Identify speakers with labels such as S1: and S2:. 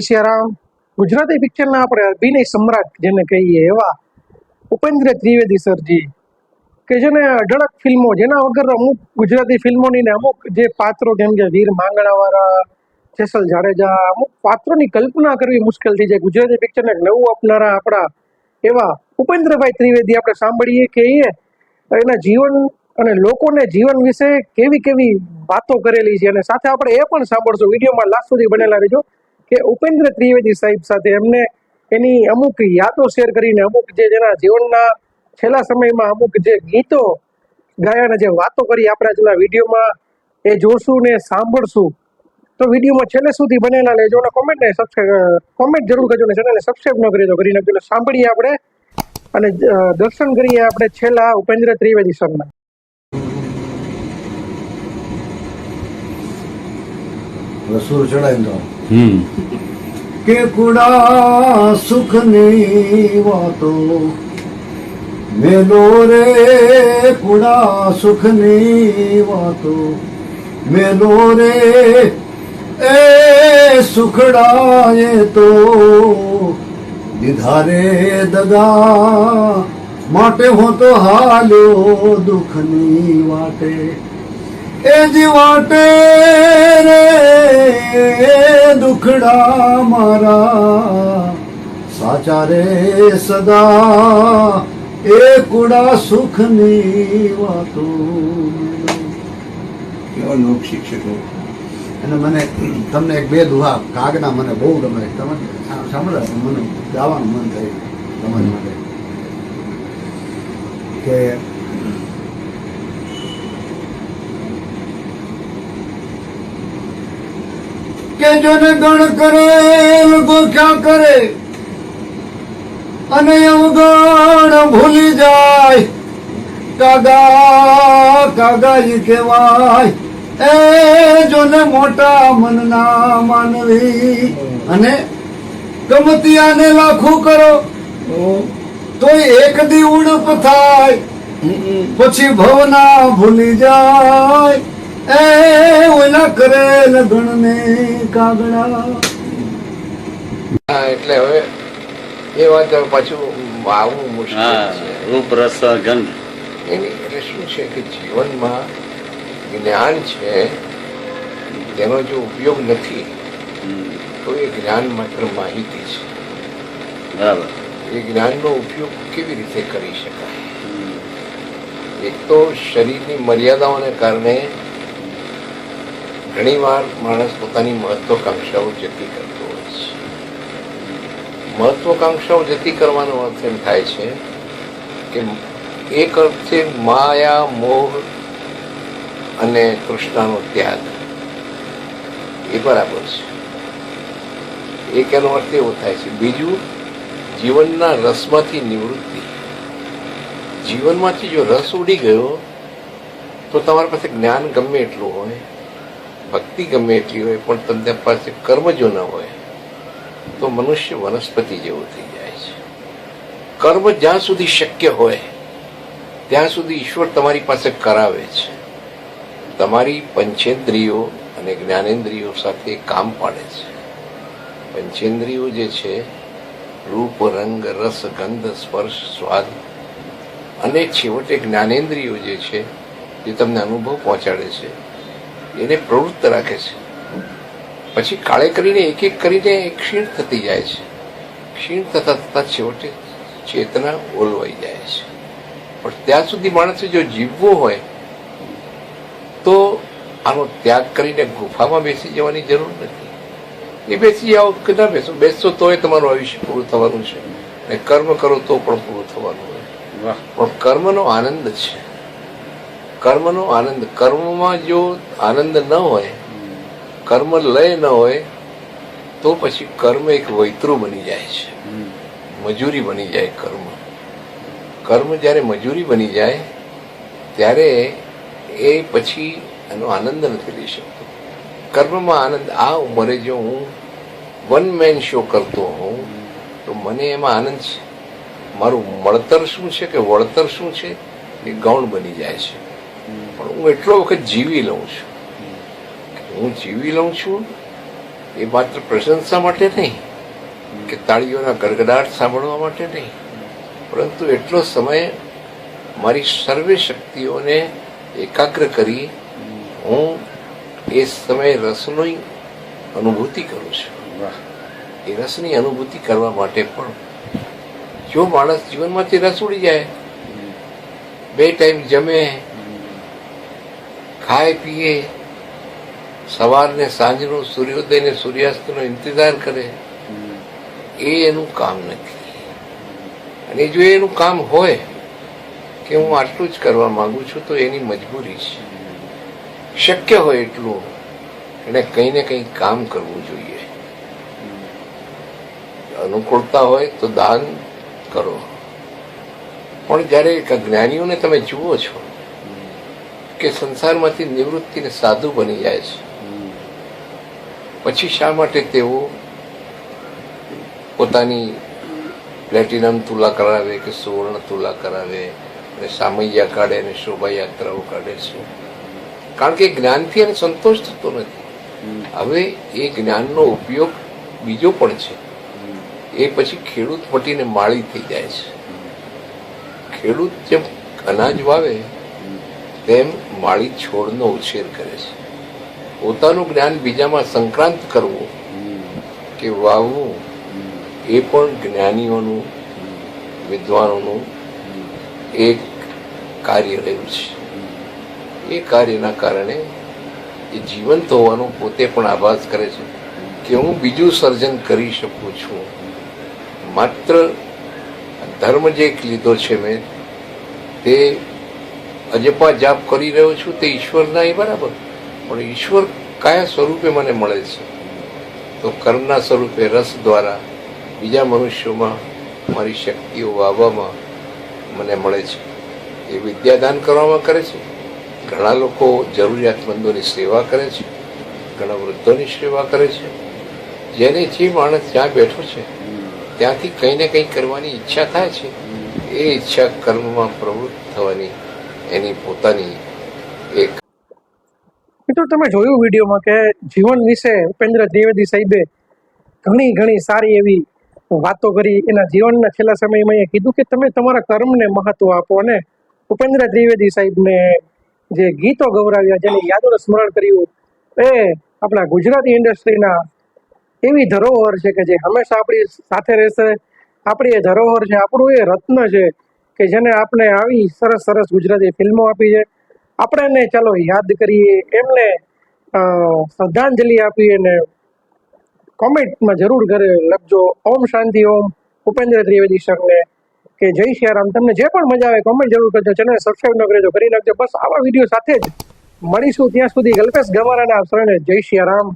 S1: સિયારામ ગુજરાતી પિક્ચરના આપણે અભિનય સમ્રાટ જેને કહીએ એવા ઉપેન્દ્ર ત્રિવેદી સરજી, કે જેને અઢળક ફિલ્મો જેના વગર અમુક ગુજરાતી ફિલ્મોની ને અમુક જે પાત્રો જેમ કે વીર માંગણાવાળા, જેસલ જાડેજા, અમુક પાત્રોની કલ્પના કરવી મુશ્કેલ થઈ જાય ગુજરાતી પિક્ચરને નવું આપનારા આપણા એવા ઉપેન્દ્રભાઈ ત્રિવેદી આપણે સાંભળીએ કે એ એના જીવન અને લોકોને જીવન વિશે કેવી કેવી વાતો કરેલી છે અને સાથે આપણે એ પણ સાંભળશું. વિડીયોમાં લાસ્ટ સુધી બનેલા રહેજો. કે ઉપેન્દ્ર ત્રિવેદી સાહેબ સાથે એમને એની અમુક યાદો શેર કરીને અમુક જે જેના જીવનના છેલ્લા સમયમાં અમુક જે ગીતો ગાયા અને જે વાતો કરી આપણા આજના વિડીયોમાં, એ જોશું ને સાંભળશું. તો વિડીયોમાં છેલ્લે સુધી બનેલા લેજો અને કોમેન્ટ ને સબસ્ક્રાઈબ કોમેન્ટ જરૂર કરજો ને ચેનલને સબસ્ક્રાઈબ ન કરી તો કરી નાખજો. સાંભળીએ આપણે અને દર્શન કરીએ આપણે છેલ્લા ઉપેન્દ્ર ત્રિવેદી સરના
S2: રસૂલ ચડાવી દો કે કુડા સુખની વાતો મેલો રે કુડા સુખની વાતો મેલો રે એ સુખડાએ તો. દીધા રે દગા માટે હું તો હાલ્યો દુઃખની વાટે. એ વાટે રે દુખડા મારા. સાચા રે સદા એ કુડા સુખની વાતો.
S3: કેવા લોક શિક્ષકો.
S2: અને મને તમને એક બે દુહા કાગના મને બહુ ગમે. તમે સાંભળો મને ગાવાનું મન થાય તમારી માટે. કે કે જોને ગણ કરે ક્યાં કરે. અને અવગણ ભૂલી જાય. કાગા કાગા ઈ કહેવાય. એ જોને મોટા મનના માનવી. અને ગમતિયાને લાખું કરો. તોય એક દી ઉડપ થાય. પછી ભવના ભૂલી જાય. એ ઓલા કરેલ ગણને કાગડા.
S3: એટલે હવે એ વાત પાછું આવું મુશ્કેલ છે.
S4: રૂપ રસ ગંધ
S3: એની એટલે શું છે કે જીવનમાં જ્ઞાન છે તેનો જો ઉપયોગ નથી તો એ જ્ઞાન માત્ર માહિતી છે.
S4: બરાબર.
S3: એ જ્ઞાનનો ઉપયોગ કેવી રીતે કરી શકાય? એક તો શરીરની મર્યાદાઓને કારણે ઘણીવાર માણસ પોતાની મહત્વકાંક્ષાઓ જતી કરતો હોય છે. મહત્વકાંક્ષાઓ જતી કરવાનો અર્થ એમ થાય છે કે એક અર્થે માયા, મોહ અને કૃષ્ણનો ત્યાગ. એ બરાબર છે. એક એનો અર્થ એવો થાય છે, બીજું જીવનના રસમાંથી નિવૃત્તિ. જીવનમાંથી જો રસ ઉડી ગયો, તો તમારી પાસે જ્ઞાન ગમે એટલું હોય ભક્તિ ગમે એટલી હોય, પણ તમને પાસે કર્મ જો ન હોય, તો મનુષ્ય વનસ્પતિ જેવું થઈ જાય છે. કર્મ જ્યાં સુધી શક્ય હોય, ત્યાં સુધી ઈશ્વર તમારી પાસે કરાવે છે. તમારી પંચેન્દ્રિયો અને જ્ઞાનેન્દ્રિયો સાથે કામ પાડે છે. પંચેન્દ્રિયો જે છે, રૂપ, રંગ, રસ, ગંધ, સ્પર્શ, સ્વાદ, અને છેવટે જ્ઞાનેન્દ્રિયો જે છે, જે તમને અનુભવ પહોંચાડે છે. એને પ્રવૃત્ત રાખે છે. પછી કાળે કરીને એક એક કરીને ક્ષીણ થતી જાય છે. ક્ષીણ થતા થતા છેવટે ચેતના ઓલવાઈ જાય છે. પણ ત્યાં સુધી માણસે જો જીવવું હોય તો આનો ત્યાગ કરીને ગુફામાં બેસી જવાની જરૂર નથી. એ બેસી જાઓ કે ના બેસો બેસશો તોય તમારું આયુષ્ય પૂરું થવાનું છે. અને કર્મ કરો તો પણ પૂરું થવાનું હોય.
S4: વાહ.
S3: પણ કર્મનો આનંદ છે. કર્મનો આનંદ. કર્મમાં જો આનંદ ન હોય કર્મ લય ન હોય તો પછી કર્મ એક વૈતરું બની જાય છે. મજૂરી બની જાય કર્મ. કર્મ જ્યારે મજૂરી બની જાય ત્યારે એ પછી એનો આનંદ નથી લઈ શકતો. કર્મમાં આનંદ આ ઉંમરે જો હું વન મેન શો કરતો હોઉં તો મને એમાં આનંદ છે. મારું મળતર શું છે કે વળતર શું છે? એ ગૌણ બની જાય છે. પણ હું એટલો વખત જીવી લઉં છું. હું જીવી લઉં છું એ માત્ર પ્રશંસા માટે નહીં કે તાળીઓના ગડગડાટ સાંભળવા માટે નહીં. પરંતુ એટલો સમય મારી સર્વે શક્તિઓને એકાગ્ર કરી હું એ સમયે રસની અનુભૂતિ કરું છું.
S4: વાહ.
S3: એ રસની અનુભૂતિ કરવા માટે પણ જો માણસ જીવનમાંથી રસ ઉડી જાય બે ટાઈમ જમે ખાય, પીએ. સવારને સાંજનો સૂર્યોદય ને સૂર્યાસ્તનો ઇંતજાર કરે. એ એનું કામ નથી. અને જો એનું કામ હોય કે હું આટલું જ કરવા માંગુ છું, તો એની મજબૂરી છે. શક્ય હોય એટલું એને કંઈ ને કંઈ કામ કરવું જોઈએ. અનુકૂળતા હોય તો દાન કરો. પણ જ્યારે જ્ઞાનીઓને તમે જુઓ છો કે સંસારમાંથી નિવૃત્તિને સાધુ બની જાય છે. પછી શા માટે તેઓ પોતાની પ્લેટિનમ તુલા કરાવે કે સુવર્ણ તુલા કરાવે અને સામૈયા કાઢે અને શોભાયાત્રાઓ કાઢે છે? કારણ કે જ્ઞાનથી એને સંતોષ થતો નથી. હવે એ જ્ઞાનનો ઉપયોગ બીજો પણ છે. એ પછી ખેડૂત મટીને માળી થઈ જાય છે. ખેડૂત જેમ અનાજ વાવે તેમ માળી છોડનો ઉછેર કરે છે. પોતાનું જ્ઞાન બીજામાં સંક્રાંત કરવું કે વાવવું, એ પણ જ્ઞાનીઓનું, વિદ્વાનોનું એક કાર્ય રહ્યું છે. એ કાર્યના કારણે એ જીવંત હોવાનો પોતે પણ આભાસ કરે છે કે હું બીજું સર્જન કરી શકું છું. માત્ર ધર્મ જે એક લીધો છે મેં, તે અજપા જાપ કરી રહ્યો છું તે ઈશ્વરના એ બરાબર. પણ ઈશ્વર કયા સ્વરૂપે મને મળે છે? તો કર્મના સ્વરૂપે, રસ દ્વારા બીજા મનુષ્યોમાં મારી શક્તિઓ વાવવામાં મને મળે છે. એ વિદ્યાદાન કરવામાં કરે છે. ઘણા લોકો જરૂરિયાતમંદોની સેવા કરે છે. ઘણા વૃદ્ધોની સેવા કરે છે. જેને જે માણસ જ્યાં બેઠો છે, ત્યાંથી કંઈ ને કંઈ કરવાની ઈચ્છા થાય છે. એ ઈચ્છા કર્મમાં પ્રવૃત્ત થવાની એની પોતાની એક
S1: મિત્રો, તમે જોયું વિડીયોમાં કે જીવન વિશે ઉપેન્દ્ર ત્રિવેદી સાહેબે ઘણી ઘણી સારી એવી વાતો કરી. એના જીવનના છેલ્લા સમયમાં એ કીધું કે તમે તમારા કર્મને મહત્વ આપો અને ઉપેન્દ્ર ત્રિવેદી સાહેબને જે ગીતો ગૌરાવ્યા, જેની યાદોનું સ્મરણ કર્યું, એ આપણા ગુજરાતી ઇન્ડસ્ટ્રીના એવી ધરોહર છે કે જે હંમેશા આપણી સાથે રહેશે. આપણી એ ધરોહર છે, આપણું એ રત્ન છે. કે જેને આપણે આવી સરસ સરસ ગુજરાતી ફિલ્મો આપી છે. આપણે એને ચાલો યાદ કરીએ. એમને શ્રદ્ધાંજલિ આપીએ અને કોમેન્ટમાં જરૂર કરે લખજો. ઓમ શાંતિ, ઓમ. ઉપેન્દ્ર ત્રિવેદી સરને કે જય સિયારામ તમને જે પણ મજા આવે કોમેન્ટ જરૂર કરજો. ચેનલ સબસ્ક્રાઈબ ન કરજો. કરી નાખજો. બસ આવા વીડિયો સાથે જ મળીશું ત્યાં સુધી. કલ્પેશ ગવારાના સરને જય સિયારામ